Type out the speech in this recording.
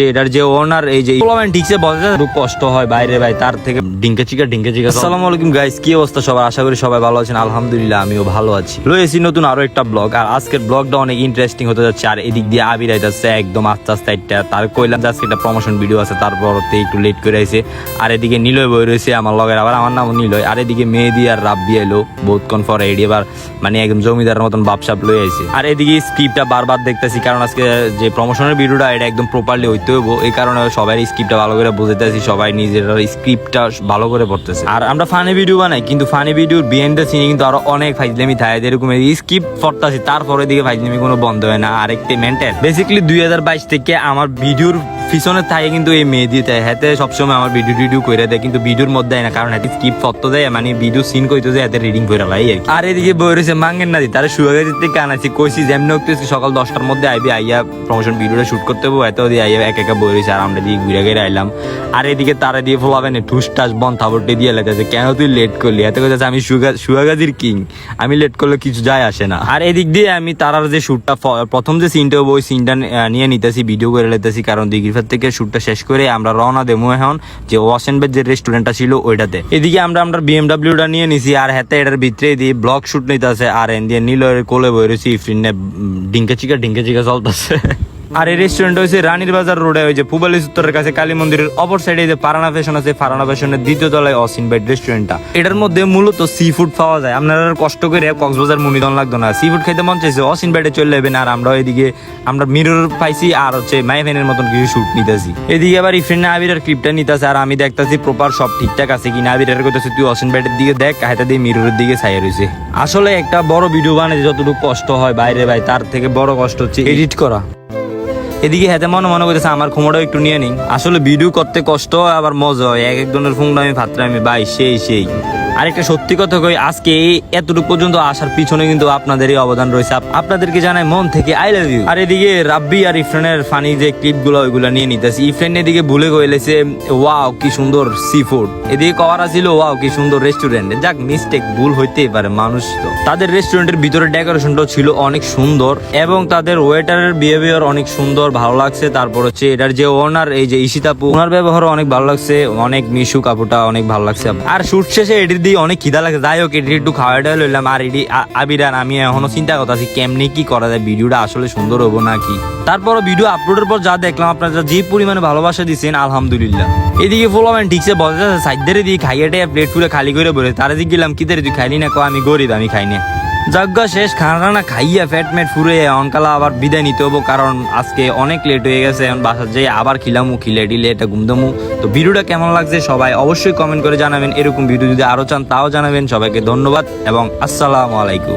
এটার যে ওনার এই যে ঠিকসে বসে খুব কষ্ট হয় বাইরে ভাই, তার থেকে ডিঙ্কে চিকা ডিঙ্কে চিকা আসসালামু আলাইকুম গাইস কি অবস্থা সবার? আশা করি সবাই ভালো আছেন। আলহামদুলিল্লাহ, আমিও ভালো আছি। লয়েছি নতুন আরও একটা ব্লগ আর আজকের ব্লগটা অনেক ইন্টারেস্টিং হতে যাচ্ছে। আর এদিক দিয়ে আবির আইতাছে একদম আস্তে আস্তে একটা তার কইলাম যে আজকে একটা প্রমোশন ভিডিও আছে তারপর একটু লেট করে আইছে। আর এদিকে নিলয় বই রয়েছে আমার লগের, আবার আমার নাম নিলয়। আর এদিকে মেহেদি আর রাব্বি এলো বহুত কন ফর এডি এবার মানে একদম জমিদারের মতন বাপসাপ লয়ে আইছে। আর এদিকে স্ক্রিপ্টটা বারবার দেখতেছি, কারণ আজকে যে প্রমোশনের ভিডিওটা এটা একদম প্রপারলি হইতে হইব, এই কারণে সবাই স্ক্রিপ্টটা ভালো করে বুঝতেছি সবাই নিজের স্ক্রিপ্টটা ভালো করে পড়তেছে। আর আমরা ফানি ভিডিও বানাই, কিন্তু ফানি ভিডিওর বিহাইন্ড দ্য সিনে কিন্তু আরও অনেক ফাইজলামি থাকে, যেরকম স্ক্রিপ্ট পড়তেছি, তারপরে দিকে ফাইজলামি কোনো বন্ধ হয় না। আরেকটি মেন্টেন বেসিক্যালি দুই হাজার বাইশ থেকে আমার ভিডিওর পিছনে থাকে কিন্তু এই মেহেদি থাকে হাতে সবসময় আমার ভিডিও টিডিও করে দেয় কিন্তু ভিডিওর মধ্যে না কারণ হাতে স্কিপ ফটো দেয় মানে ভিডিও সিন কইতে যে হাতে রিডিং করে লাই আর কি। আর এদিকে বই রয়েছে মাঙ্গেন না দি তারা সুয়াগা দিতে কান আছে কইছি যেমন তুই সকাল দশটার মধ্যে আইবি আইয়া প্রমোশন ভিডিওটা শুট করতে হব এত দিয়ে আইয়া এক একা বই রয়েছে আর আমরা দিয়ে ঘুরে ঘুরে আইলাম। আর এদিকে তারা দিয়ে ফোলাবে না ঠুস টাস বন থাবরটে দিয়ে লেগেছে কেন তুই লেট করলি? এত কথা আমি সুয়াগাজির কিং আমি লেট করলে কিছু যায় আসে না। আর এদিক দিয়ে আমি তারার যে শুটটা প্রথম যে সিনটা হব ওই সিনটা নিয়ে নিতেছি ভিডিও করে লেতেছি কারণ দিঘিরফার থেকে শুটটা শেষ করে আমরা রওনা দেবো এখন যে ওয়াসেনবের যে রেস্টুরেন্টটা ছিল ওইটাতে। এদিকে আমরা আমরা বিএমডাব্লিউটা নিয়ে নিছি আর হাতে এটার ভিতরে দিয়ে ব্লগ শুট নিতেছে আর এন দিয়ে নীল কোলে বই রয়েছি ফ্রিনে ডিঙ্কে চিকা ডিঙ্কে চিকা চলতেছে। আর এই রেস্টুরেন্ট হয়েছে রানীর বাজার রোডে ওই যে পুবালি উত্তরের কাছে কালী মন্দিরের অপর সাইডে যে পারানা ফ্যাশন আছে পারানা ফ্যাশনের দ্বিতীয় তলায় অসিন বাইট রেস্টুরেন্টটা এটার মধ্যে মূলত সি ফুড পাওয়া যায়। আপনারা কষ্ট করে কক্সবাজার মুনিদন লাগতো না। সি ফুড খাইতে মন চাইছে অসিন বাইটে চলে যাবেন আর আমরা এদিকে, আমরা মিরর পাইছি আর হচ্ছে মাই মাইফেনের মতন কিছু শুট নিতেছি। এদিকে আবার ইফ্রেন্ড আবিরের ক্লিপটা নিতেছে আর আমি দেখতেছি প্রপার সব ঠিকঠাক আছে কিনা। আবিরের কইতেছে, তুই অসিন বাইটের দিকে দেখ হাতে দিয়ে মিররের দিকে ছাইয়া রয়েছে আসলে একটা বড় ভিডিও বানাতে যতটুকু কষ্ট হয় বাইরে ভাই, তার থেকে বড় কষ্ট হচ্ছে এডিট করা। এদিকে হেতে মনে মনে করতেছে আমার ক্ষমতাও একটু নিয়ে নিই আসলে ভিডিও করতে কষ্ট আবার মজা হয়। এক একজনের ফোনটা আমি ভাতরা আমি ভাই সেই সেই। আরেকটা সত্যি কথা কই, আজকে এই এতটুকু পর্যন্ত আসার পিছনে কিন্তু আপনাদেরই অবদান রয়েছে। আপ- আপনাদেরকে জানাই মন থেকে আই লাভ ইউ আর এদিকে রাব্বি আর ইফরানের ফানি যে ক্লিপগুলো ওইগুলো নিয়ে নিতেছি। ইফরান এদিকে ভুলে গেলেছে ওয়াও কি সুন্দর সি ফুড এদিকে কওয়ারা ছিল ওয়াও কি সুন্দর রেস্টুরেন্ট যাক মিস্টেক ভুল হইতেই পারে, মানুষ তো। তাদের রেস্টুরেন্টের ভিতরে ডেকোরেশনটাও ছিল অনেক সুন্দর এবং তাদের ওয়েটারের বিহেভিয়ার অনেক সুন্দর, ভালো লাগছে। তারপর হচ্ছে এটার যে ওনার এই যে ইশিতাপু ওনার ব্যবহার অনেক ভালো লাগছে। অনেক মিশু কাপুটা অনেক ভালো লাগছে। আর শুট শেষে এটির দিয়ে অনেক খিদা লাগে। যাই হোক এটি একটু খাওয়া দাওয়া লইলাম। আর এটি আবিরান, আমি এখনও চিন্তা করতেছি, কেমনি কি করা যায়? ভিডিওটা আসলে সুন্দর হব নাকি? তারপর ভিডিও আপলোডের পর যা দেখলাম, আপনারা যে পরিমাণে ভালোবাসা দিচ্ছেন আলহামদুলিল্লাহ। এদিকে ফলোম্যান ঠিকছে বসে সাইডের দিয়ে খাইয়েটে প্লেট ফুলে খালি করে বলে, তারা গেলাম কি তুই খাইলি না? কো আমি গরিব, আমি খাই না। যজ্ঞ শেষ খানা খাইয়া ফ্যাট ম্যাট ফুরে অনকালা আবার বিদায় নিতে হব, কারণ আজকে অনেক লেট হয়ে গেছে, এখন বাসার যেয়ে আবার খিলামু, খিলে ডিলে এটা ঘুমদামু তো ভিডিওটা কেমন লাগছে সবাই অবশ্যই কমেন্ট করে জানাবেন, এরকম ভিডিও যদি আরও চান তাও জানাবেন, সবাইকে ধন্যবাদ এবং আসসালামু আলাইকুম।